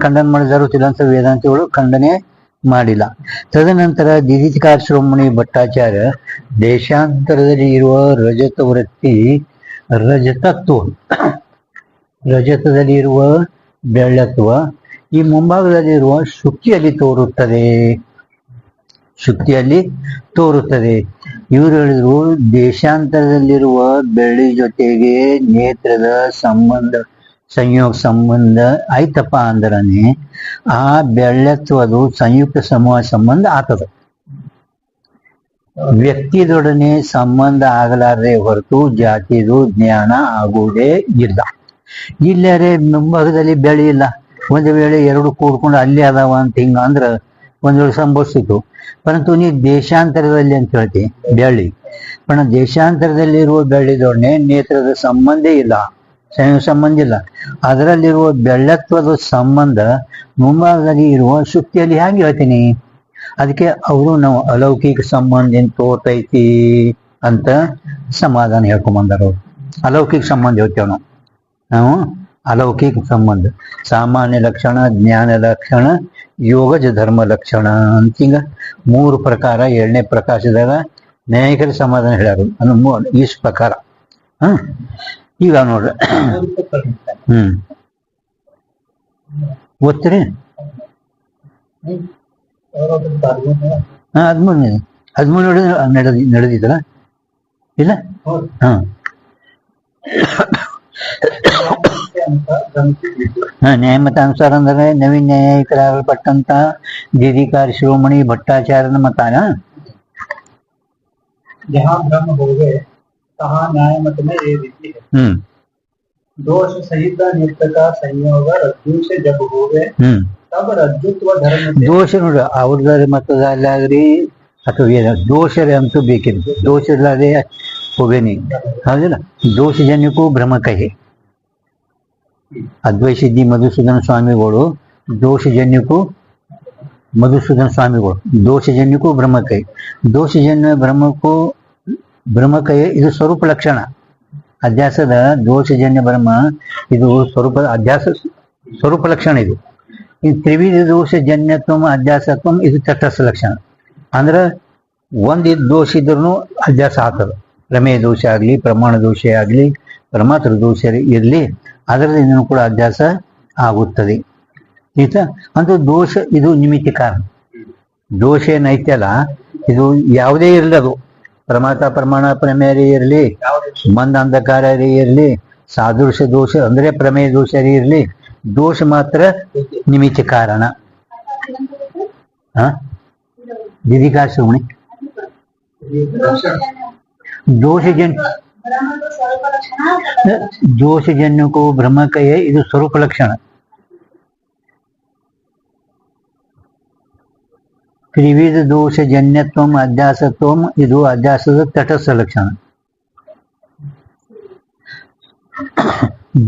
ಖಂಡನೆ ಮಾಡಿದಾರು ಅಂತ ವೇದಾಂತಿಗಳು ಖಂಡನೆ ಮಾಡಿಲ್ಲ. ತದನಂತರ ದಿದಿಕಾರ ಶಿರೋಮಣಿ ಭಟ್ಟಾಚಾರ್ಯ ದೇಶಾಂತರದಲ್ಲಿ ಇರುವ ರಜತ ವೃತ್ತಿ ರಜತತ್ವ, ರಜತದಲ್ಲಿ ಇರುವ ಬೆಳ್ಳತ್ವ, ಈ ಮುಂಭಾಗದಲ್ಲಿರುವ ಶುಕ್ತಿಯಲ್ಲಿ ತೋರುತ್ತದೆ. ಶುಕ್ತಿಯಲ್ಲಿ ತೋರುತ್ತದೆ. ಇವರು ಹೇಳಿದ್ರು, ದೇಶಾಂತರದಲ್ಲಿರುವ ಬೆಳ್ಳಿ ಜೊತೆಗೆ ನೇತ್ರದ ಸಂಬಂಧ ಸಂಯೋಗ ಸಂಬಂಧ ಆಯ್ತಪ್ಪ ಅಂದ್ರನೆ, ಆ ಬೆಳ್ಳತ್ವದು ಸಂಯುಕ್ತ ಸಮೂಹ ಸಂಬಂಧ ಆತದ ವ್ಯಕ್ತಿದೊಡನೆ ಸಂಬಂಧ ಆಗಲಾರದೆ ಹೊರತು ಜಾತಿದು ಜ್ಞಾನ ಆಗುವುದೇ ಇಲ್ಲ. ಇಲ್ಲರೆ ಮುಂಭಾಗದಲ್ಲಿ ಬೆಳೆ ಇಲ್ಲ. ಒಂದು ವೇಳೆ ಎರಡು ಕೂಡ್ಕೊಂಡು ಅಲ್ಲಿ ಅದಾವ ಅಂತ ಹಿಂಗ ಅಂದ್ರ ಒಂದ್ ವೇಳೆ ಸಂಭವಿಸಿತು. ಪರಂತು ನೀ ದೇಶಾಂತರದಲ್ಲಿ ಅಂತ ಹೇಳ್ತಿ, ಬೆಳ್ಳಿ. पण ದೇಶಾಂತರದಲ್ಲಿರುವ ಬೆಳ್ಳಿದೊಡನೆ ನೇತ್ರದ ಸಂಬಂಧ ಇಲ್ಲ. ಸಂಬಂಧ ಇಲ್ಲ. ಅದರಲ್ಲಿರುವ ಬೆಳ್ಳತ್ವದ ಸಂಬಂಧ ಮುಂಭಾಗದಲ್ಲಿ ಇರುವ ಶುಕ್ತಿಯಲ್ಲಿ ಹ್ಯಾಂಗೆ ಹೇಳ್ತೀನಿ? ಅದಕ್ಕೆ ಅವರು ನಾವು ಅಲೌಕಿಕ ಸಂಬಂಧ ಏನ್ ತೋರ್ತೈತಿ ಅಂತ ಸಮಾಧಾನ ಹೇಳ್ಕೊಂಬಂದಾರ ಅವ್ರು ಅಲೌಕಿಕ ಸಂಬಂಧ ಹೇಳ್ತೇವೆ ನಾವು. ನಾವು ಅಲೌಕಿಕ ಸಂಬಂಧ. ಸಾಮಾನ್ಯ ಲಕ್ಷಣ, ಜ್ಞಾನ ಲಕ್ಷಣ, ಯೋಗಜ ಧರ್ಮ ಲಕ್ಷಣ ಅಂತ ಹಿಂಗ ಮೂರು ಪ್ರಕಾರ, ಏಳನೇ ಪ್ರಕಾಶದಾಗ ನ್ಯಾಯಿಕರ ಸಮಾಧಾನ ಹೇಳ್ಯಾರ. ಅಂದ್ರೆ ಮೂ ಇಷ್ಟು ಪ್ರಕಾರ. ಹ್ಮ್. ಈಗ ನೋಡ್ರಿ. ಹ್ಮ್. ಓದ್ತೀರಿ ಹಾ ಹದಿಮೂರು ನಡೆದ ನಡೆದಿ ನಡೆದಿದ್ದಲ್ಲ ಇಲ್ಲ? ಹಾ. ನ್ಯಾಯಮತ ಅನುಸಾರ ಅಂದ್ರೆ ನವೀನ್ ನ್ಯಾಯಿಕರಾಗಲ್ಪಟ್ಟಂತ ದಿಧಿಕಾರಿ ಶಿರೋಮಣಿ ಭಟ್ಟಾಚಾರ್ಯನ ಮತಾನ जहाँ ब्रह्म हो गए तहाँ न्याय मत में ये विधि है ಹ್ಮ್ दोष सहित नित्य का संयोग रज्जु से जब हो गए ಹ್ಮ್ तब रज्जुत्व धर्म से ದೋಷ ನೋಡ್ರಿ ಅವ್ರದ್ರ ಮತದಲ್ಲಾಗ್ರಿ ಅಥವಾ ಏನ ದೋಷರೇ ಅಂತೂ ಬೇಕಿತ್ತು ದೋಷ ಇಲ್ಲದೆ ಹೋಗೇನಿ ಹೌದಿಲ್ಲ ದೋಷಜನ್ಯಕ್ಕೂ ಭ್ರಮಕಹಿ ಅದ್ವೈಸಿದ್ಧಿ ಮಧುಸೂದನ ಸ್ವಾಮಿಗಳು ದೋಷಜನ್ಯಕ್ಕೂ ಮಧುಸೂದನ ಸ್ವಾಮಿಗಳು ದೋಷಜನ್ಯಕ್ಕೂ ಭ್ರಮಕೈ ದೋಷಜನ್ಯ ಭ್ರಮಕ್ಕೂ ಭ್ರಮಕೈ ಇದು ಸ್ವರೂಪ ಲಕ್ಷಣ. ಅಧ್ಯಾಸದ ದೋಷಜನ್ಯ ಬ್ರಹ್ಮ ಇದು ಸ್ವರೂಪ, ಅಧ್ಯಾಸ ಸ್ವರೂಪ ಲಕ್ಷಣ ಇದು. ಈ ತ್ರಿವಿಧ ದೋಷ ಜನ್ಯತ್ವ ಅಧ್ಯಾಸತ್ವಂ ಇದು ತಟಸ್ಥ ಲಕ್ಷಣ. ಅಂದ್ರೆ ಒಂದ್ ದೋಷ ಇದ್ರೂ ಅಧ್ಯಾಸ ಆಗ್ತದೆ. ಪ್ರಮೇಯ ದೋಷ ಆಗ್ಲಿ, ಪ್ರಮಾಣ ದೋಷ ಆಗ್ಲಿ ಪರಮಾತ್ರ ದೋಷ ಇರ್ಲಿ ಅದರಲ್ಲಿಂದನೂ ಕೂಡ ಅಧ್ಯಾಸ ಆಗುತ್ತದೆ. ಆಯ್ತಾ? ಅಂದ್ರೆ ದೋಷ ಇದು ನಿಮಿತ್ತ ಕಾರಣ. ದೋಷ ಏನೈತಲ್ಲ ಇದು ಯಾವುದೇ ಇರಲಿ ಅದು ಪ್ರಮಾತ ಪ್ರಮಾಣ ಪ್ರಮೇಯ ಇರಲಿ ಮಂದ ಅಂಧಕಾರ ಇರಲಿ ಸಾದೃಶ್ಯ ದೋಷ ಅಂದ್ರೆ ಪ್ರಮೇಯ ದೋಷ ಇರಲಿ ದೋಷ ಮಾತ್ರ ನಿಮಿತ್ತ ಕಾರಣ. ಹ ದಿದಿಕಾ ದೋಷ ದೋಷಜನ್ಯ ದೋಷಜನ್ಯಕ್ಕೂ ಕೈ ಇದು ಸ್ವರೂಪ ಲಕ್ಷಣ. ತ್ರಿವಿಧ ದೋಷ ಜನ್ಯತ್ವಂ ಅಧ್ಯಾಸತ್ವಂ ಇದು ಅಧ್ಯಾಸದ ತಟಸ್ಥ ಲಕ್ಷಣ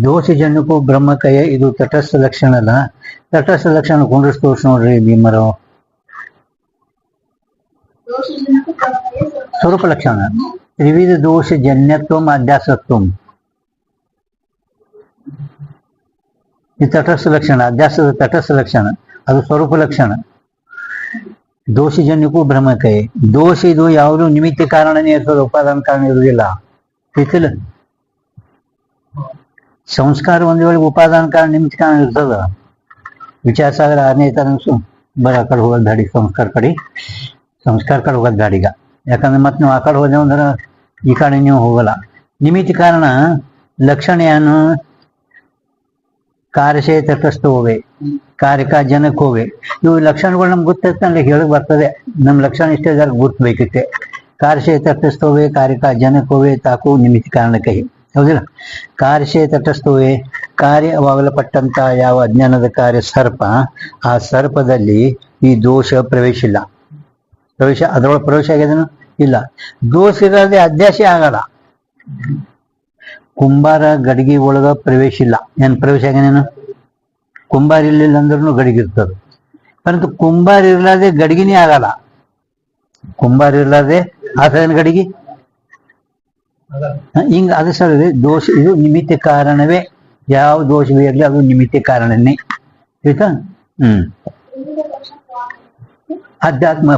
ದೋಷಜನ್ಯಕ್ಕೂ ಬ್ರಹ್ಮಕಯ ಇದು ತಟಸ್ಥ ಲಕ್ಷಣ ಅಲ್ಲ ತಟಸ್ಥ ಲಕ್ಷಣ ಕುಂಡ್ರಿಸ್ ತೋರ್ಸ್ ನೋಡ್ರಿ ಭೀಮರಾವ್ ಸ್ವರೂಪ ಲಕ್ಷಣ ತ್ರಿವಿಧ ದೋಷ ಜನ್ಯತ್ವಂ ಅಧ್ಯಾಸತ್ವಂ ಇದು ತಟಸ್ಥ ಲಕ್ಷಣ ಅಧ್ಯಾಸದ ತಟಸ್ಥ ಲಕ್ಷಣ ಅದು ಸ್ವರೂಪ ಲಕ್ಷಣ ದೋಷಜನ್ಯಕ್ಕೂ ಭ್ರಮಕೈ ದೋಷ ಇದು ಯಾವುದು ನಿಮಿತ್ತ ಕಾರಣನೇ ಇರ್ತದೆ, ಉಪಾದಾನ ಕಾರಣ ಇರುವುದಿಲ್ಲ. ಇತ್ತಿಲ್ಲ ಸಂಸ್ಕಾರ ಒಂದ್ ವೇಳೆ ಉಪಾದಾನ ಕಾರಣ ನಿಮಿತ್ತ ಕಾರಣ ಇರ್ತದ. ವಿಚಾರ ಸಾಗರ ಆರನೇ ತನಸು ಬರ ಆ ಕಡೆ ಹೋಗೋದು ಗಾಡಿ ಸಂಸ್ಕಾರ ಕಡೆ. ಸಂಸ್ಕಾರ ಕಡೆ ಹೋಗೋದು ಗಾಡಿಗ ಯಾಕಂದ್ರೆ ಮತ್ತೆ ನೀವು ಆ ಕಡೆ ಹೋದೆವು ಅಂದ್ರೆ ಈ ಕಡೆ ನೀವು ಹೋಗಲ್ಲ. ನಿಮಿತ್ತ ಕಾರಣ ಲಕ್ಷಣ ಏನು ಕಾರ್ಯಶೇ ತಟಸ್ಥ ಹೋವೆ ಕಾರ್ಯಕ ಜನಕ್ಕೆ ಹೋವೆ ಇವು ಲಕ್ಷಣಗಳು ನಮ್ಗೆ ಗೊತ್ತಿರ್ತ ಹೇಳಕ್ ಬರ್ತದೆ. ನಮ್ಮ ಲಕ್ಷಣ ಇಷ್ಟೇ ಜರ ಗುರ್ತಬೇಕಿತ್ತೆ ಕಾರ್ಯಶೇ ತಟಸ್ಥ ಕಾರ್ಯಕ ಜನಕ್ಕೆ ಹೋವೆ ತಾಕು ನಿಮಿತ್ತ ಕಾರಣಕ್ಕೆ. ಹೌದಿಲ್ಲ? ಕಾರ್ಯಶೇ ತಟಸ್ಥ ಕಾರ್ಯವಾಗಲ್ಪಟ್ಟಂತ ಯಾವ ಅಜ್ಞಾನದ ಕಾರ್ಯ ಸರ್ಪ, ಆ ಸರ್ಪದಲ್ಲಿ ಈ ದೋಷ ಪ್ರವೇಶ ಇಲ್ಲ ಪ್ರವೇಶ, ಅದರೊಳಗೆ ಪ್ರವೇಶ ಆಗಿದನು ಇಲ್ಲ. ದೋಷ ಇರದೆ ಅಧ್ಯಾಸ ಆಗಲ್ಲ. ಕುಂಬಾರ ಗಡಿಗೆ ಒಳಗ ಪ್ರವೇಶ ಇಲ್ಲ. ಏನ್ ಪ್ರವೇಶ ಆಗೇನೇನು ಕುಂಬಾರ ಇರ್ಲಿಲ್ಲ ಅಂದ್ರೂ ಗಡಿಗೆ ಇರ್ತದ. ಪರಂತು ಕುಂಬಾರ ಇರ್ಲಾರ್ದೆ ಗಡಿಗೆನೇ ಆಗಲ್ಲ. ಕುಂಬಾರ ಇರ್ಲಾರ್ದೆ ಆತದೇನು ಗಡಿಗೆ? ಹಿಂಗ ಅದು ಸರ್ ದೋಷ, ಇದು ನಿಮಿತ್ತ ಕಾರಣವೇ. ಯಾವ ದೋಷವೇ ಇರಲಿ ಅದು ನಿಮಿತ್ತ ಕಾರಣನೇ. ಆಯ್ತಾ? ಹ್ಮ್. ಅಧ್ಯಾತ್ಮ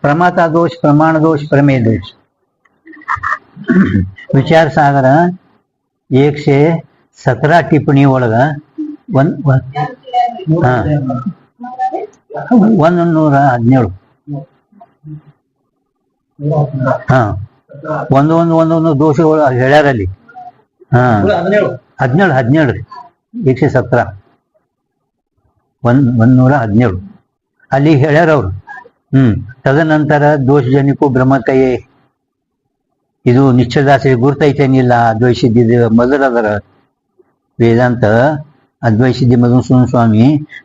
ಪ್ರಮಾತ ದೋಷ, ಪ್ರಮಾಣ ದೋಷ, ಪ್ರಮೇಯ ದೋಷ. ವಿಚಾರ ಸಾಗರ ಏಕ್ಷೆ ಸತರ ಟಿಪ್ಪಣಿ ಒಳಗ ಒಂದ್ ಹಾ. ಒಂದ್ ನೂರ ಹದಿನೇಳು. ಹಾ. ಒಂದು ಒಂದು ಒಂದೊಂದು ದೋಷಗಳು ಹೇಳ್ಯಾರಲ್ಲಿ. ಹಾ. ಹದಿನೇಳು ಹದಿನೇಳು ರೀ. ಏಕ್ಷೆ ಸತ್ರ. ಒಂದ್ ನೂರ ಹದಿನೇಳು. ಅಲ್ಲಿ ಹೇಳ್ಯಾರ ಅವ್ರು. ಹ್ಮ್. ತದನಂತರ ದೋಷ ಜನಿಕೋ ಬ್ರಹ್ಮಕೈ ಇದು ನಿಶ್ಚಯದಾಸರಿ ಗುರ್ತೈತೇನಿಲ್ಲ. ದ್ವೈಸಿದ್ದ ಮೊದಲದರ ವೇದಾಂತ. ಅದ್ವೈಸಿದ್ದಿ ಮಧುಸೂದನ ಸ್ವಾಮಿ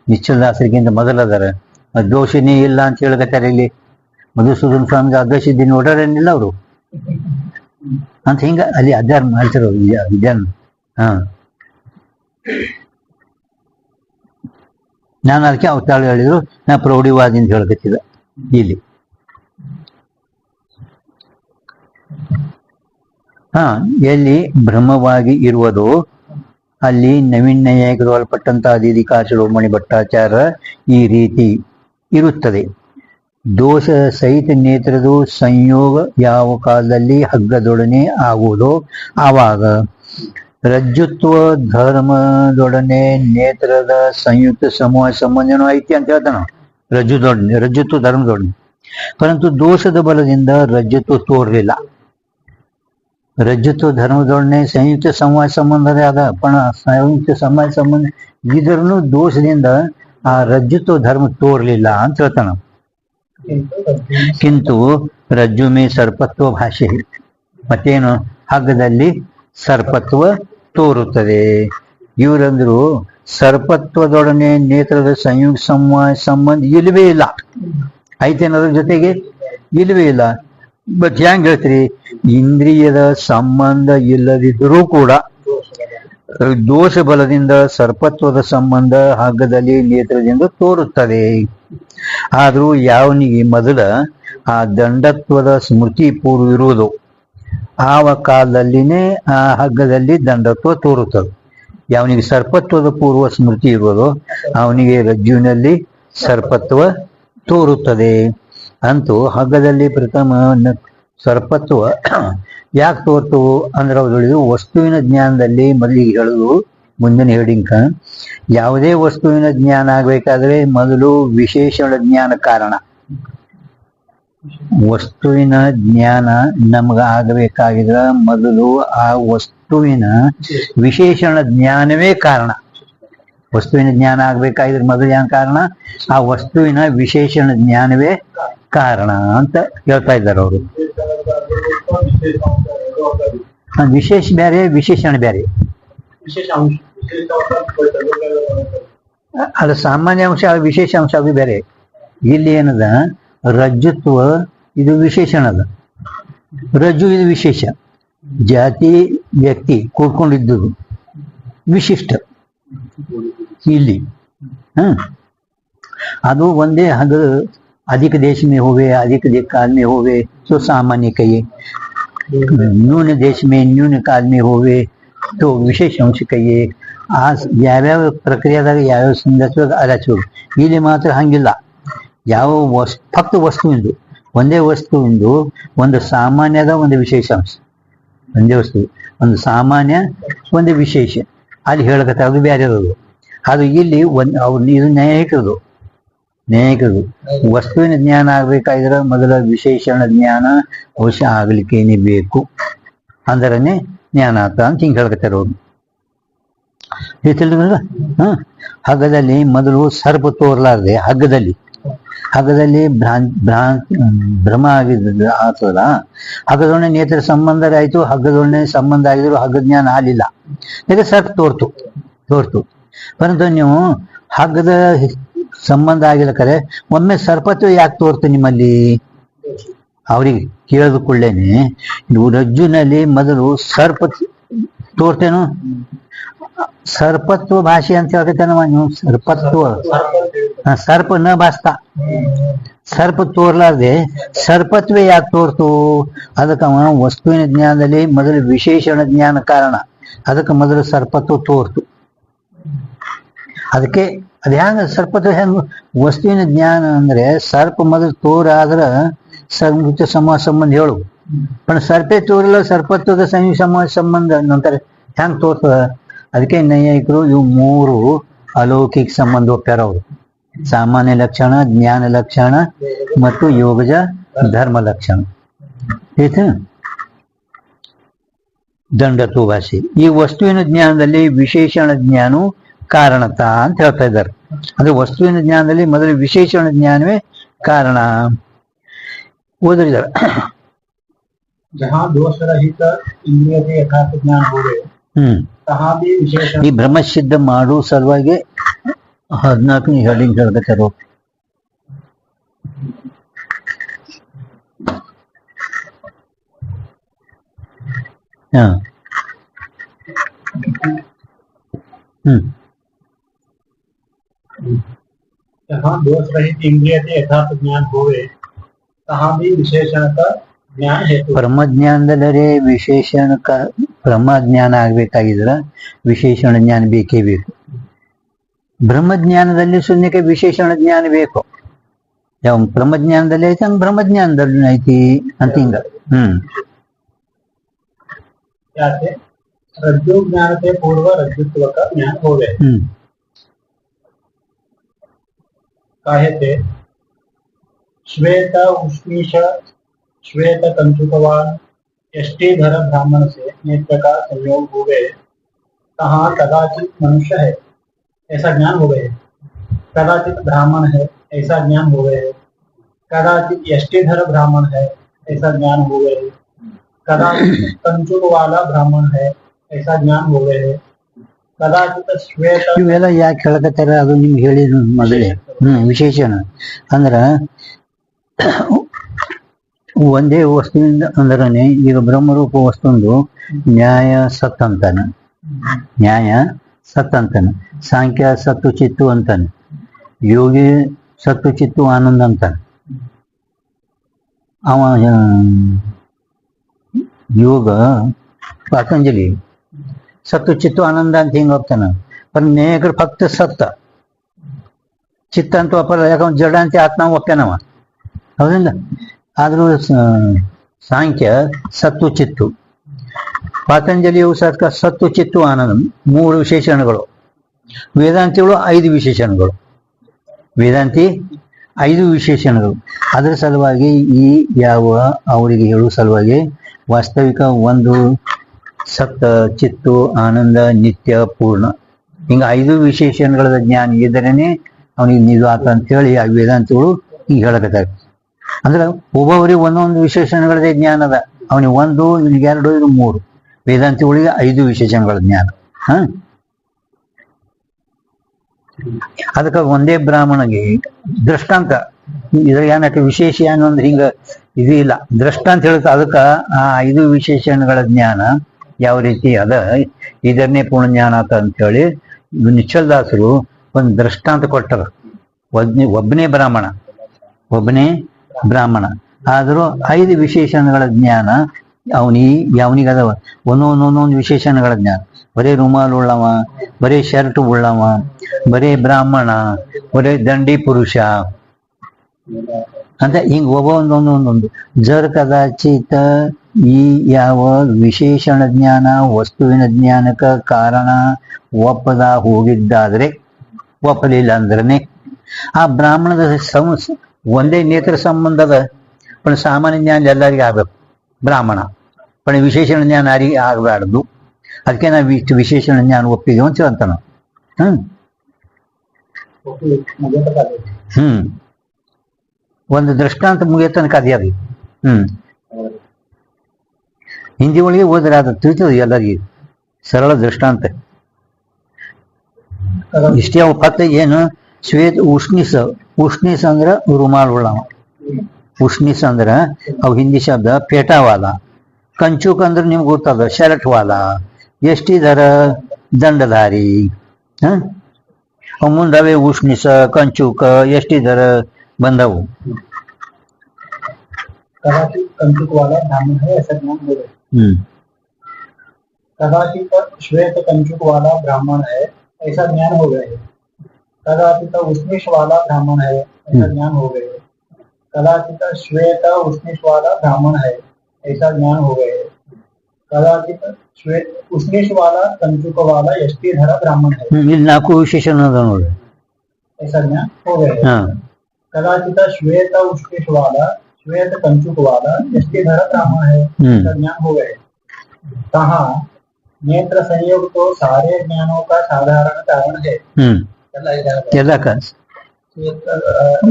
ನಿಶ್ಚಲದಾಸರಿಗಿಂತ ಮೊದಲದರ ಅದರ. ದೋಷನೇ ಇಲ್ಲ ಅಂತ ಹೇಳಕತ್ತಾರೆ ಇಲ್ಲಿ ಮಧುಸೂದನ್ ಸ್ವಾಮಿಗೆ ಅದ್ವೈಸಿದ್ದಿ ನೋಡೋರೇನಿಲ್ಲ ಅವರು. ಅಂತ ಹಿಂಗ ಅಲ್ಲಿ ಅಧ್ಯಯನ ಮಾಡ್ತಿರೋ ವಿದ್ಯಾ ವಿದ್ಯಾನ ಹಾ. ನಾನು ಅದಕ್ಕೆ ಅವತಾಳ ಹೇಳಿದ್ರು. ನಾ ಅಂತ ಹೇಳಕತ್ತಿದ ಇಲ್ಲಿ. ಹಾ, ಎಲ್ಲಿ ಭ್ರಮವಾಗಿ ಇರುವುದು, ಅಲ್ಲಿ ನವೀನ್ಯಾಯಕರು ಒಳಪಟ್ಟಂತ ಅಧಿಧಿಕಾರ ಶಿರೋಮಣಿ ಭಟ್ಟಾಚಾರ್ಯ ಈ ರೀತಿ ಇರುತ್ತದೆ. ದೋಷ ಸಹಿತ ನೇತ್ರದ ಸಂಯೋಗ ಯಾವ ಕಾಲದಲ್ಲಿ ಹಗ್ಗದೊಡನೆ ಆಗುವುದೋ ಆವಾಗ. ರಜ್ಜುತ್ವ ಧರ್ಮದೊಡನೆ ನೇತ್ರದ ಸಂಯುಕ್ತ ಸಮೂಹ ಸಂಬಂಧನೂ ಐತಿ ಅಂತ ಹೇಳ್ತಾನ. ರಜ್ಜುದೊಡನೆ, ರಜ್ಜುತ್ವ ಧರ್ಮದೊಡನೆ. ಪರಂತು ದೋಷದ ಬಲದಿಂದ ರಜ್ಜುತ್ವ ತೋರಲಿಲ್ಲ. ರಜ್ಜುತ್ವ ಧರ್ಮದೊಡನೆ ಸಂಯುಕ್ತ ಸಮಾಜ ಸಂಬಂಧ ಅದ ಪಣ, ಸಂಯುಕ್ತ ಸಮಾಜ ಸಂಬಂಧ ಇದರನ್ನು ದೋಷದಿಂದ ಆ ರಜ್ಜುತ್ವ ಧರ್ಮ ತೋರ್ಲಿಲ್ಲ ಅಂತ ಹೇಳ್ತಾನ. ಕಿಂತು ರಜ್ಜು ಮೇ ಸರ್ಪತ್ವ ಭಾಷೆ. ಮತ್ತೇನು? ಹಗ್ಗದಲ್ಲಿ ಸರ್ಪತ್ವ ತೋರುತ್ತದೆ. ಇವರಂದ್ರು ಸರ್ಪತ್ವದೊಡನೆ ನೇತ್ರದ ಸಂಯುಕ್ತ ಸಂವಾದ ಸಂಬಂಧ ಇಲ್ಲವೇ ಇಲ್ಲ. ಐತೇನದ್ರ ಜೊತೆಗೆ? ಇಲ್ಲವೇ ಇಲ್ಲ. ಬಟ್ ಹೆಂಗ್ ಹೇಳ್ತೀರಿ ಇಂದ್ರಿಯದ ಸಂಬಂಧ ಇಲ್ಲದಿದ್ದರೂ ಕೂಡ, ದೋಷ ಬಲದಿಂದ ಸರ್ಪತ್ವದ ಸಂಬಂಧ ಹಗ್ಗದಲ್ಲಿ ನೇತ್ರದಿಂದ ತೋರುತ್ತದೆ. ಆದ್ರೂ ಯಾವನಿಗೆ ಮೊದಲ ಆ ದಂಡತ್ವದ ಸ್ಮೃತಿ ಪೂರ್ವ ಇರುವುದು ಆವ ಕಾಲದಲ್ಲಿನೇ ಆ ಹಗ್ಗದಲ್ಲಿ ದಂಡತ್ವ ತೋರುತ್ತದೆ. ಯಾವನಿಗೆ ಸರ್ಪತ್ವದ ಪೂರ್ವ ಸ್ಮೃತಿ ಇರುವುದು, ಅವನಿಗೆ ರಜ್ಜುವಿನಲ್ಲಿ ಸರ್ಪತ್ವ ತೋರುತ್ತದೆ. ಅಂತೂ ಹಗ್ಗದಲ್ಲಿ ಪ್ರಥಮ ಸರ್ಪತ್ವ ಯಾಕೆ ತೋರ್ತು ಅಂದ್ರೆ ಅವ್ರು ವಸ್ತುವಿನ ಜ್ಞಾನದಲ್ಲಿ ಮೊದಲಿಗೆ ಹೇಳುದು ಮುಂದಿನ ಹೇಳಿಂಕ. ಯಾವುದೇ ವಸ್ತುವಿನ ಜ್ಞಾನ ಆಗ್ಬೇಕಾದ್ರೆ ಮೊದಲು ವಿಶೇಷಣ ಜ್ಞಾನ ಕಾರಣ. ವಸ್ತುವಿನ ಜ್ಞಾನ ನಮ್ಗ ಆಗಬೇಕಾಗಿದ್ರ ಮೊದಲು ಆ ವಸ್ತುವಿನ ವಿಶೇಷಣ ಜ್ಞಾನವೇ ಕಾರಣ. ವಸ್ತುವಿನ ಜ್ಞಾನ ಆಗ್ಬೇಕಾಗಿದ್ರೆ ಮೊದಲು ಏನು ಕಾರಣ? ಆ ವಸ್ತುವಿನ ವಿಶೇಷಣ ಜ್ಞಾನವೇ ಕಾರಣ ಅಂತ ಹೇಳ್ತಾ ಇದ್ದಾರೆ ಅವರು. ವಿಶೇಷ ಬೇರೆ ವಿಶೇಷಣ ಬೇರೆ. ಅದು ಸಾಮಾನ್ಯ ಅಂಶ ವಿಶೇಷ ಅಂಶ ಅದು ಬೇರೆ. ಇಲ್ಲಿ ಏನದ? ರಜ್ಜುತ್ವ ಇದು ವಿಶೇಷಣ ಅದ ರಜ್ಜು ಇದು ವಿಶೇಷ. ಜಾತಿ ವ್ಯಕ್ತಿ ಕೂಡ್ಕೊಂಡಿದ್ದು ವಿಶಿಷ್ಟ. ಇಲ್ಲಿ. ಹ ಅದು ಒಂದೇ ಹಂಗ अधिक देश में होवे अधिक दे- काल में होवे तो सामान्य कहिए न्यून देश में न्यून काल में होवे तो ವಿಶೇಷ ಅಂಶ ಕೈಯೇ ಆ ಸ್- ಯಾವ್ಯಾವ ಪ್ರಕ್ರಿಯೆದಾಗ ಯಾವ್ಯಾವ ಸಂದರ್ಭದಾಗ ಅಲಚು ಇಲ್ಲಿ ಮಾತ್ರ ಹಂಗಿಲ್ಲ ಯಾವ ವಸ್ ಫಕ್ತ ವಸ್ತುವಿಂದು ಒಂದೇ ವಸ್ತುವಿಂದು ಒಂದು ಸಾಮಾನ್ಯದ ಒಂದು ವಿಶೇಷ ಅಂಶ ಒಂದೇ ವಸ್ತು ಒಂದು ಸಾಮಾನ್ಯ ಒಂದು ವಿಶೇಷ ಅಲ್ಲಿ ಹೇಳಕತ್ತ ಅದು ಬೇರೆ ಅದು ಅದು ಇಲ್ಲಿ ಒಂದ್ ಅವ್ರು ಇದು ನ್ಯಾಯಿಕದು ನ್ಯಾಯಿಕದು ವಸ್ತುವಿನ ಜ್ಞಾನ ಆಗ್ಬೇಕಾದ್ರೆ ಮೊದಲ ವಿಶೇಷಣ ಜ್ಞಾನ ಅವಶ್ಯ ಆಗ್ಲಿಕ್ಕೇನೆ ಬೇಕು. ಅಂದರನೇ ಜ್ಞಾನ ಆತ ಅಂತ ಹಿಂಗೆ ಹೇಳ್ಕತ್ತಾರ ಅವ್ರು. ತಿಳಿದಿಲ್ಲ ಹ, ಹಗ್ಗದಲ್ಲಿ ಮೊದಲು ಸರ್ಪ ತೋರ್ಲಾರ್ದೆ ಹಗ್ಗದಲ್ಲಿ. ಹಗ್ಗದಲ್ಲಿ ಭ್ರಾಂತ್ ಭ್ರಾಂತ್ ಭ್ರಮ ಆಗಿದ್ದ ಆತದ ಹಗ್ಗದೊಡನೆ ನೇತ್ರ ಸಂಬಂಧ ಆಯ್ತು, ಹಗ್ಗದೊಡನೆ ಸಂಬಂಧ ಆಗಿದ್ರು ಹಗ್ಗ ಜ್ಞಾನ ಆಗಲಿಲ್ಲ ಸರ್ಪ ತೋರ್ತು ತೋರ್ತು. ಪರಂತು ನೀವು ಹಗ್ಗದ ಸಂಬಂಧ ಆಗಿಲ್ಲ ಕರೆ. ಒಮ್ಮೆ ಸರ್ಪತ್ವ ಯಾಕೆ ತೋರ್ತು ನಿಮ್ಮಲ್ಲಿ? ಅವ್ರಿಗೆ ಕೇಳಿದ ಕೂಡಲೇನೆ ನೀವು ರಜ್ಜುನಲ್ಲಿ ಮೊದಲು ಸರ್ಪ ತೋರ್ತೇನು? ಸರ್ಪತ್ವ ಭಾಷೆ ಅಂತ ಹೇಳ್ತೇನವ ನೀವು? ಸರ್ಪತ್ವ. ಸರ್ಪ ನ ಭಾಸ್ತ. ಸರ್ಪ ತೋರ್ಲಾರ್ದೆ ಸರ್ಪತ್ವ ಯಾಕೆ ತೋರ್ತು? ಅದಕ್ಕೆ ವಸ್ತುವಿನ ಜ್ಞಾನದಲ್ಲಿ ಮೊದಲು ವಿಶೇಷಣ ಜ್ಞಾನ ಕಾರಣ. ಅದಕ್ಕೆ ಮೊದಲು ಸರ್ಪತ್ವ ತೋರ್ತು. ಅದಕ್ಕೆ ಅದ್ ಹೆಂಗ ಸರ್ಪದ ಹೆಂಗ ವಸ್ತುವಿನ ಜ್ಞಾನ ಅಂದ್ರೆ ಸರ್ಪ ಮೊದಲು ತೋರ ಆದ್ರ ಸರ್ಪ ಸಮ ಸಂಬಂಧ ಹೇಳು. पण ಸರ್ಪೆ ತೋರಿಲ್ಲ ಸರ್ಪತ್ವದ ಸಂಯುಕ್ತ ಸಮಾಜ ಸಂಬಂಧ ಅಂತಾರೆ. ಹೆಂಗ್ ತೋರ್ತದ ಅದಕ್ಕೆ ನೈಯಾಯಿಕರು ಇವು ಮೂರು ಅಲೌಕಿಕ ಸಂಬಂಧ ಒಪ್ಪ್ಯಾರ ಅವರು. ಸಾಮಾನ್ಯ ಲಕ್ಷಣ ಜ್ಞಾನ ಲಕ್ಷಣ ಮತ್ತು ಯೋಗಜ ಧರ್ಮ ಲಕ್ಷಣ. ಆಯ್ತು? ದಂಡತ್ವ ಭಾಷೆ ಈ ವಸ್ತುವಿನ ಜ್ಞಾನದಲ್ಲಿ ವಿಶೇಷಣ ಜ್ಞಾನವು ಕಾರಣತ ಅಂತ ಹೇಳ್ತಾ ಇದ್ದಾರೆ. ಅಂದ್ರೆ ವಸ್ತುವಿನ ಜ್ಞಾನದಲ್ಲಿ ಮೊದಲು ವಿಶೇಷಣ ಜ್ಞಾನವೇ ಕಾರಣ. ಓದರಿದ್ದಾರೆ. ಹ್ಮ್. ಈ ಬ್ರಹ್ಮಸಿದ್ಧ ಮಾಡುವ ಸಲುವಾಗಿ ಹದಿನಾಲ್ಕನೇ ಹೇಳಿಂಗ್ ಹೇಳ್ಬೇಕಾರು ಹಾ. ಹ್ಮ್. जहाँ दोष रहित इंद्रिय के यथार्थ ज्ञान हो गए तहाँ भी विशेषण का ज्ञान हेतु ಬ್ರಹ್ಮಜ್ಞಾನದಲ್ಲೇ ವಿಶೇಷಣ ಬ್ರಹ್ಮಜ್ಞಾನ ಆಗ್ಬೇಕಾಗಿದ್ರ ವಿಶೇಷಣ ಜ್ಞಾನ ಬೇಕೇ ಬೇಕು ಬ್ರಹ್ಮಜ್ಞಾನದಲ್ಲಿ ಶೂನ್ಯಕ್ಕೆ ವಿಶೇಷಣ ಜ್ಞಾನ ಬೇಕು ಯಾವ ಬ್ರಹ್ಮಜ್ಞಾನದಲ್ಲಿ ಐತಿ ಹಂಗ ಬ್ರಹ್ಮಜ್ಞಾನದಲ್ಲಿ ಐತಿ ಅಂತ ಹಿಂಗ ಹ್ಮ್ क्या थे रज्जु ज्ञान से पूर्व रज्जुत्व का ज्ञान हो गए ಹ್ಮ್ काहे थे श्वेत उष्मीष श्वेत कंचुकवान यष्टिधर ब्राह्मण से नेत्र का संयोग हो गए कहाँ कदाचित मनुष्य है ऐसा ज्ञान हो गए कदाचित ब्राह्मण है ऐसा ज्ञान हो गए कदाचित यष्टिधर ब्राह्मण है ऐसा ज्ञान हो गए कदाचित कंचुक वाला ब्राह्मण है ऐसा ज्ञान हो गए कदाचित श्वेत ಇವೆಲ್ಲ ಯಾಕೆ ಹೇಳ್ಕತ್ತಾರ ಅದು ನಿಮ್ಗೆ ಹೇಳಿದ್ರು ಮೊದಲೇ ಹ್ಮ್ ವಿಶೇಷಣ ಅಂದ್ರ, ಒಂದೇ ವಸ್ತುವಿಂದ ಅಂದ್ರನೆ ಈಗ ಬ್ರಹ್ಮರೂಪ ವಸ್ತುಂದು ನ್ಯಾಯ ಸತ್ ಅಂತಾನ. ನ್ಯಾಯ ಸತ್ ಅಂತಾನ. ಸಾಂಖ್ಯ ಸತ್ತು ಚಿತ್ತು ಅಂತಾನೆ. ಯೋಗಿ ಸತ್ತು ಚಿತ್ತು ಆನಂದ ಅಂತಾನೆ. ಅವ, ಯೋಗ, ಪತಂಜಲಿ. ಸತ್ತು ಚಿತ್ತು ಆನಂದ ಅಂತ ಹಿಂಗ ಹೋಗ್ತಾನ? ನೇಕರು ಫಕ್ತ ಸತ್ತ. ಚಿತ್ತ ಅಂತ ಒಪ್ಪಲ್ಲ ಯಾಕಂದ್ರೆ ಜಡ ಅಂತ ಆತ್ಮ ಒಪ್ಪೇನವ ಹೌದಿಲ್ಲ ಆದ್ರೂ ಸಾಂಖ್ಯ ಸತ್ತು ಚಿತ್ತು. ಪಾತಂಜಲಿಯು ಸತ್ಕ ಸತ್ತು ಚಿತ್ತು ಆನಂದ ಮೂರು ವಿಶೇಷಣಗಳು. ವೇದಾಂತಿಗಳು ಐದು ವಿಶೇಷಣಗಳು. ವೇದಾಂತಿ ಐದು ವಿಶೇಷಣಗಳು. ಅದರ ಸಲುವಾಗಿ ಈ ಯಾವ ಅವರಿಗೆ ಹೇಳುವ ಸಲುವಾಗಿ ವಾಸ್ತವಿಕ ಒಂದು ಸತ್ತ ಚಿತ್ತು, ಆನಂದ, ನಿತ್ಯ, ಪೂರ್ಣ. ಹಿಂಗ ಐದು ವಿಶೇಷಣಗಳ ಜ್ಞಾನ ಇದ್ದರೇನೆ ಅವನಿಗೆ ನಿಜ ಆತ ಅಂತೇಳಿ ಆ ವೇದಾಂತಗಳು ಈಗ ಹೇಳಕತ್ತಾರೆ ಅಂದ್ರೆ ಒಬ್ಬೊಬ್ಬರಿಗೆ ಒಂದೊಂದು ವಿಶೇಷಣಗಳದೇ ಜ್ಞಾನ ಅದ. ಅವನಿಗೆ ಒಂದು, ಇವನಿಗೆ ಎರಡು ಇದು ಮೂರು. ವೇದಾಂತಿಗಳಿಗೆ ಐದು ವಿಶೇಷಣಗಳ ಜ್ಞಾನ. ಹ? ಅದಕ್ಕೆ ಒಂದೇ ಬ್ರಾಹ್ಮಣಗೆ ದೃಷ್ಟಾಂತ. ಇದ್ರ ಏನಕ್ಕೆ ವಿಶೇಷ ಏನು ಅಂದ್ರೆ ಹಿಂಗ ಇದು ಇಲ್ಲ. ದೃಷ್ಟಾಂತ ಹೇಳುತ್ತೆ ಅದಕ್ಕ ಆ ಐದು ವಿಶೇಷಣಗಳ ಜ್ಞಾನ ಯಾವ ರೀತಿ ಅದ? ಇದನ್ನೇ ಪೂರ್ಣ ಜ್ಞಾನ ಆತ ಅಂತೇಳಿ ನಿಶ್ಚಲ್ದಾಸರು ಒಂದು ದೃಷ್ಟಾಂತ ಕೊಟ್ಟರು. ಒಬ್ನೇ ಒಬ್ಬನೇ ಬ್ರಾಹ್ಮಣ ಒಬ್ಬನೇ ಬ್ರಾಹ್ಮಣ. ಆದರೂ ಐದು ವಿಶೇಷಣಗಳ ಜ್ಞಾನ ಅವನಿ ಅವನಿಗೆ ಅದಾವ ಒಂದೊಂದು ಒಂದೊಂದು ವಿಶೇಷಣಗಳ ಜ್ಞಾನ. ಬರೇ ರುಮಾಲ್ ಉಳ್ಳವ, ಬರೇ ಶರ್ಟ್ ಉಳ್ಳವ, ಬರೇ ಬ್ರಾಹ್ಮಣ, ಬರೇ ದಂಡಿ ಪುರುಷ. ಅಂತ ಹಿಂಗ ಒಬ್ಬ ಒಂದೊಂದು ಒಂದೊಂದು ಜರ್ ಕದಾಚಿತ ಈ, ಯಾವ ವಿಶೇಷಣ ಜ್ಞಾನ, ವಸ್ತುವಿನ ಜ್ಞಾನಕ್ಕ ಕಾರಣ ಒಪ್ಪದ ಹೋಗಿದ್ದಾದ್ರೆ ಒಪ್ಪಲಿಲ್ಲ ಅಂದ್ರನೆ. ಆ ಬ್ರಾಹ್ಮಣದ ಸಂ, ಒಂದೇ ನೇತ್ರ ಸಂಬಂಧದ ಪಣ ಸಾಮಾನ್ಯ ಜ್ಞಾನ ಎಲ್ಲರಿಗೂ ಆಗಬೇಕು, ಬ್ರಾಹ್ಮಣ. ಪಣ ವಿಶೇಷಣ ಜ್ಞಾನ ಯಾರಿಗೆ ಆಗಬಾರ್ದು. ಅದಕ್ಕೆ ನಾವು ಇಷ್ಟು ವಿಶೇಷಣ ಜ್ಞಾನ ಒಪ್ಪಿಗೆ ಅಂತ ಅಂತಾನ ಹ್ಮ್. ಹ್ಮ್. ಒಂದು ದೃಷ್ಟಾಂತ ಮುಗಿಯ ತನಕ ಅದ್ಯಾದ ಹ್ಮ್. ಹಿಂದಿ ಒಳಗೆ ಹೋದ್ರೆ ಅದು ತಿಳಿತದೆ ಎಲ್ಲರಿಗೆ. ಸರಳ ದೃಷ್ಟಾಂತ. ಇಷ್ಟೇ ಅವು ಪತ್ತೆ ಏನು ಶ್ವೇತ ಉಷ್ಣಿಸ ಉಷ್ಣಿಸ ಅಂದ್ರ ರುಮಾಲ್ ಉಳ್ಳವ ಉಷ್ಣಿಸ್ ಅಂದ್ರ ಅವು ಹಿಂದಿ ಶಬ್ದ ಪೇಟವಾಲ ಕಂಚುಕ್ ಅಂದ್ರೆ ನಿಮ್ಗೆ ಗೊತ್ತದ ಶರ್ಟ್ ವಾಲ ಎಷ್ಟಿದಾರ ದಂಡಧಾರಿ ಹ ಅವ್ ಮುಂದವೆ ಉಷ್ಣಿಸ ಕಂಚುಕ ಎಷ್ಟಿದಾರ ಬಂದವು कदाचित कंचुक वाला ब्राह्मण है ऐसा ज्ञान हो गए ಹ್ಮ್ कदाचित श्वेत कंचुक वाला ब्राह्मण है ऐसा ज्ञान हो गए कदाचित उष्णेश वाला ब्राह्मण है ऐसा ज्ञान हो गए कदाचित श्वेत उष्णेश वाला ब्राह्मण है ऐसा ज्ञान हो गए कदाचित श्वेत उष्णेश वाला कंचुक वाला यष्टिधरा ब्राह्मण है। ऐसा ज्ञान हो गए कदाचित श्वेत उष्णेश वाला श्वेत कंचुक वाला यष्टिधरा ब्राह्मण है ऐसा ज्ञान हो गए कहा नेत्र संयोग तो सारे ज्ञानों का साधारण कारण है ಹ್ಮ್ ಎಲ್ಲ ಇದೆ. ಎಲ್ಲಕ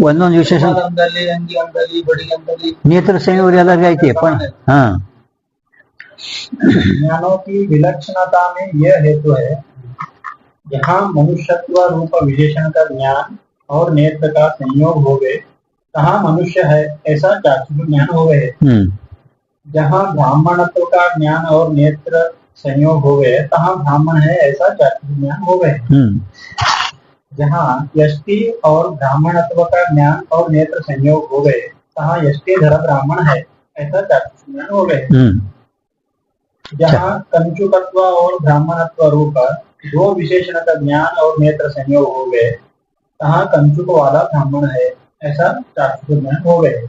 ಒಂದೊಂದು ವಿಶೇಷ ಅಂಗದಲ್ಲಿ ಅಂಗಿ ಅಂಗದಲ್ಲಿ ಬಡಿ ಅಂಗದಲ್ಲಿ ನೇತ್ರ ಸಂಯೋಗ ಎಲ್ಲರಿಗೂ ಐತಿಯಪ್ಪ ಹಾ ज्ञानों की विलक्षणता में यह हेतु है यहाँ मनुष्यत्व रूप विशेषण का ज्ञान और नेत्र का संयोग हो गए कहाँ मनुष्य है ऐसा चाक्षुष ज्ञान हो गए ಹ್ಮ್ जहाँ ब्राह्मणत्व का ज्ञान और नेत्र संयोग हो गए तहाँ ब्राह्मण है ऐसा चातुर्ज्ञान हो गए हम्म। जहाँ यष्टि और ब्राह्मण का ज्ञान और नेत्र संयोग हो गए तहाँ यष्टि धर ब्राह्मण है ऐसा चातुर्ज्ञान हो गए हम्म। जहाँ कंचुकत्व और ब्राह्मण रूप दो विशेषण का ज्ञान और नेत्र संयोग हो गए तहाँ कंचुक वाला ब्राह्मण है ऐसा चातुर्ज्ञान हो गए।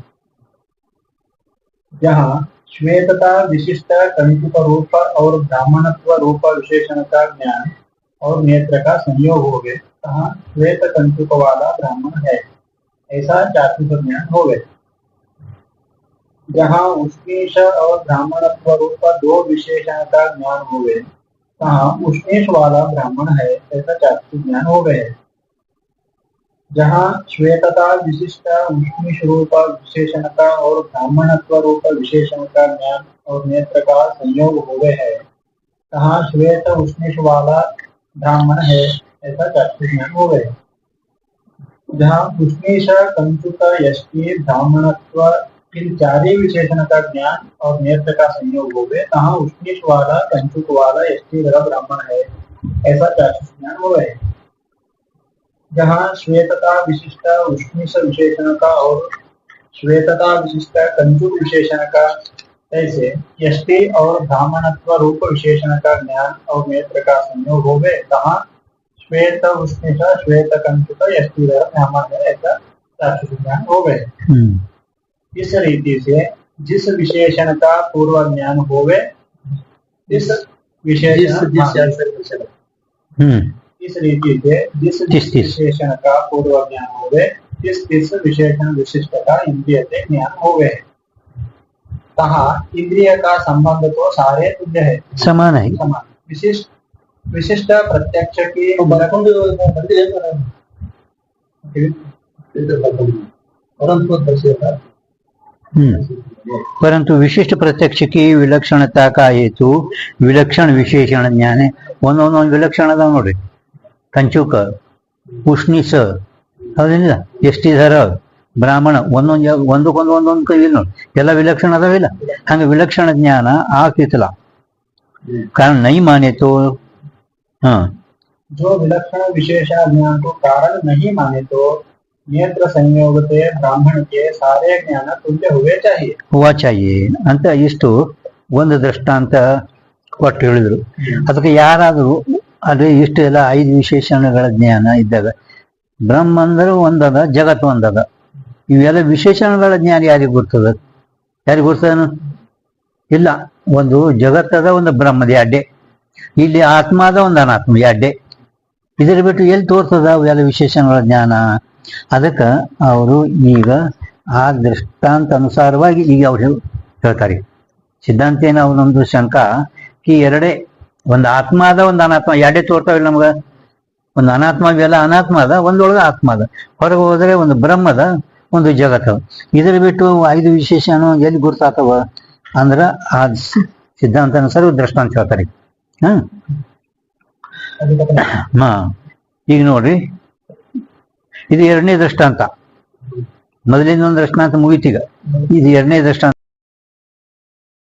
जहाँ श्वेतता विशिष्ट कंचुक रूप और ब्राह्मणत्व रूप विशेषण का ज्ञान और नेत्र का संयोग हो गए। तहाँ श्वेत कंचुक वाला ब्राह्मण है। ऐसा चाक्षुष ज्ञान हो गए। जहाँ उष्णीश और ब्राह्मणत्व रूप दो विशेषण का ज्ञान हो गए तहाँ उष्णीश वाला ब्राह्मण है, ऐसा चाक्षुष ज्ञान हो गए। जहाँ श्वेतता विशिष्ट उष्णीश रूप विशेषण का और ब्राह्मणत्व रूप विशेषण का ज्ञान और नेत्र का संयोग हो गए है। तहाँ श्वेत उष्णीश वाला ब्राह्मण है, ऐसा चाक्षुष ज्ञान हो गए जहाँ उष्णीश, कंचुक, यष्टि, ब्राह्मणत्व, इन चार ही विशेषण का ज्ञान और नेत्र का संयोग हो गए तहाँ उष्णीश वाला, कंचुक वाला, यष्टि ब्राह्मण है, ऐसा चाक्षुष ज्ञान हो गए जहाँ श्वेतता विशिष्ट उष्णीस विशेषण का और श्वेतता विशिष्ट कंजु विशेषण का ऐसे यष्टि और धामणत्व रूप विशेषण का ज्ञान और नेत्र का संयोग हो गए तहाँ श्वेत उष्णीस श्वेत कंजु का यष्टि हमारे ऐसा ज्ञान हो गए हम्म। इस रीति से जिस विशेषण का पूर्व ज्ञान होवे इस विशेषण इस रीति से जिस जिस- जिस। विशेषण का पूर्व ज्ञान होवे इस इस विशेषण विशिष्ट का इंद्रिय से ज्ञान होवे कहा इंद्रिय का संबंध तो सारे तुल्य है ಸಮಾನ ಐತಿ समान विशिष्ट विशिष्ट प्रत्यक्ष की हम्म परंतु विशिष्ट प्रत्यक्ष की विलक्षणता का हेतु विलक्षण विशेषण ज्ञान है ಒಂದೊಂದೊಂದು ವಿಲಕ್ಷಣ ಅದಾವ ನೋಡ್ರಿ ಕಂಚುಕ ಉಷ್ಣಿಸ ಹೌದಿಲ್ಲ ಎಷ್ಟಿದಾರ ಬ್ರಾಹ್ಮಣ ಒಂದೊಂದು ಜಾ- ಒಂದಕ್ಕೊಂದು ಒಂದೊಂದು ಕೈ ನೋಡಿ ಎಲ್ಲ ವಿಲಕ್ಷಣ ಅದಾವಿಲ್ಲ ಹಂಗ ವಿಲಕ್ಷಣ ಜ್ಞಾನ ಆಗ್ತಿತ್ತಲ್ಲ ಕಾರಣ ನೈ ಮಾನೇತು ಹಾ जो विलक्षण विशेषण ज्ञान को कारण नहीं माने तो नेत्र संयोग से ब्राह्मण के सारे ज्ञान तुल्य हुए चाहिए ವಾಚಾಯಿ ಅಂತ ಇಷ್ಟು ಒಂದು ದೃಷ್ಟಾಂತ ಕೊಟ್ಟು ಹೇಳಿದ್ರು ಅದಕ್ಕೆ ಯಾರಾದರೂ ಅದು ಇಷ್ಟು ಎಲ್ಲ ಐದು ವಿಶೇಷಣಗಳ ಜ್ಞಾನ ಇದ್ದಾಗ ಬ್ರಹ್ಮ ಅಂದ್ರೆ ಒಂದದ ಜಗತ್ತು ಒಂದದ. ಇವೆಲ್ಲ ವಿಶೇಷಣಗಳ ಜ್ಞಾನ ಯಾರಿಗೆ ಗೊತ್ತದ ಯಾರಿಗೆ ಗೊತ್ತದ ಇಲ್ಲ, ಒಂದು ಜಗತ್ತದ ಒಂದು ಬ್ರಹ್ಮದ ಅಡ್ಡೆ. ಇಲ್ಲಿ ಆತ್ಮದ ಒಂದು ಅನಾತ್ಮ ಅಡ್ಡೆ. ಇದರ ಬಿಟ್ಟು ಎಲ್ಲಿ ತೋರ್ತದ ಅವೆಲ್ಲ ವಿಶೇಷಣಗಳ ಜ್ಞಾನ? ಅದಕ್ಕೆ ಅವರು ಈಗ ಆ ದೃಷ್ಟಾಂತ ಅನುಸಾರವಾಗಿ ಈಗ ಅವರು ಹೇಳ್ತಾರೆ. ಸಿದ್ಧಾಂತ ಏನು ಅವನೊಂದು ಶಂಕ ಈ ಎರಡೇ ಒಂದು ಆತ್ಮ ಅದ ಒಂದು ಅನಾತ್ಮ. ಎರಡೇ ತೋರ್ತಾವಿಲ್ಲ ನಮ್ಗ. ಒಂದು ಅನಾತ್ಮ ಇವೆಲ್ಲ ಅನಾತ್ಮ ಅದ ಒಂದೊಳಗೆ ಆತ್ಮ ಅದ ಹೊರಗೆ ಹೋದ್ರೆ ಒಂದು ಬ್ರಹ್ಮದ, ಒಂದು ಜಗತ್ ಅದ ಇದ್ರ ಬಿಟ್ಟು ಐದು ವಿಶೇಷ ಎಲ್ಲಿ ಗುರ್ತಾತವ ಅಂದ್ರ ಆ ಸಿದ್ಧಾಂತ ಅನುಸಾರ ದೃಷ್ಟಾಂತ ಹೇಳ್ತಾರೆ. ಹಾ? ಹಾ. ಈಗ ನೋಡ್ರಿ. ಇದು ಎರಡನೇ ದೃಷ್ಟಾಂತ. ಮೊದಲಿನ ಒಂದು ದೃಷ್ಟಾಂತ ಮುಗೀತೀಗ ಇದು ಎರಡನೇ ದೃಷ್ಟಾಂತ.